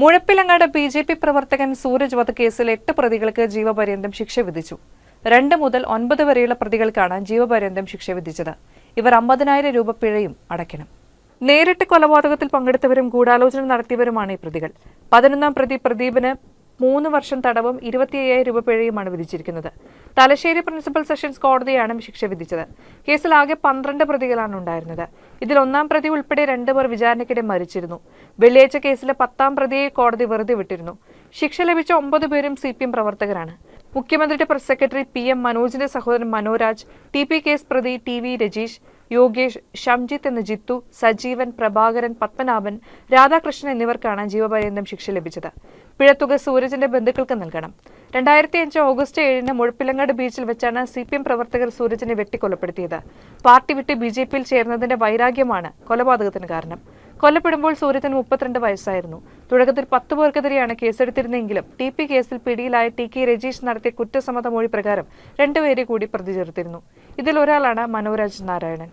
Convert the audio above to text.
Muzhappilangad B J P പ്രവർത്തകൻ സൂരജ് വധക്കേസിൽ എട്ട് പ്രതികൾക്ക് ജീവപര്യന്തം ശിക്ഷ വിധിച്ചു. രണ്ട് മുതൽ ഒൻപത് വരെയുള്ള പ്രതികൾക്കാണ് ജീവപര്യന്തം ശിക്ഷ വിധിച്ചത്. ഇവർ അമ്പതിനായിരം രൂപ പിഴയും അടയ്ക്കണം. നേരിട്ട് കൊലപാതകത്തിൽ പങ്കെടുത്തവരും ഗൂഢാലോചന നടത്തിയവരുമാണ് ഈ പ്രതികൾ. പതിനൊന്നാം പ്രതി പ്രദീപിന് മൂന്ന് വർഷം തടവും ഇരുപത്തി അയ്യായിരം രൂപ പിഴയുമാണ് വിധിച്ചിരിക്കുന്നത്. തലശ്ശേരി പ്രിൻസിപ്പൽ സെഷൻസ് കോടതിയാണ് ശിക്ഷ വിധിച്ചത്. കേസിൽ ആകെ പന്ത്രണ്ട് പ്രതികളാണ് ഉണ്ടായിരുന്നത്. ഇതിൽ ഒന്നാം പ്രതി ഉൾപ്പെടെ രണ്ടുപേർ വിചാരണയ്ക്കിടെ മരിച്ചിരുന്നു. വെള്ളിയാഴ്ച കേസിലെ പത്താം പ്രതിയെ കോടതി വെറുതെ വിട്ടിരുന്നു. ശിക്ഷ ലഭിച്ച ഒമ്പത് പേരും സി പി എം പ്രവർത്തകരാണ്. മുഖ്യമന്ത്രിയുടെ പ്രസ് സെക്രട്ടറി പി എം മനോജിന്റെ സഹോദരൻ മനോരാജ് ടി പി കേസ് പ്രതി ടി വി രജീഷ് യോഗേഷ് ഷംജിത്ത് എന്ന ജിത്തു സജീവൻ പ്രഭാകരൻ പത്മനാഭൻ രാധാകൃഷ്ണൻ എന്നിവർക്കാണ് ജീവപര്യന്തം ശിക്ഷ ലഭിച്ചത്. പിഴത്തുക സൂരജിന്റെ ബന്ധുക്കൾക്ക് നൽകണം. രണ്ടായിരത്തി അഞ്ച് ഓഗസ്റ്റ് ഏഴിന് മുഴപ്പിലങ്ങാട് ബീച്ചിൽ വെച്ചാണ് സി പി എം പ്രവർത്തകർ സൂരജിനെ വെട്ടിക്കൊലപ്പെടുത്തിയത്. പാർട്ടി വിട്ട് ബി ജെ പിയിൽ ചേർന്നതിന്റെ വൈരാഗ്യമാണ് കൊലപാതകത്തിന് കാരണം. കൊല്ലപ്പെടുമ്പോൾ സൂര്യത്തിന് മുപ്പത്തിരണ്ട് വയസ്സായിരുന്നു. തുടക്കത്തിൽ പത്ത് പേർക്കെതിരെയാണ് കേസെടുത്തിരുന്നെങ്കിലും ടി പി കേസിൽ പിടിയിലായ ടി കെ രജീഷ് നടത്തിയ കുറ്റസമ്മത മൊഴി പ്രകാരം രണ്ടുപേരെ കൂടി പ്രതിചേർത്തിരുന്നു. ഇതിൽ ഒരാളാണ് മനോരാജ് നാരായണൻ.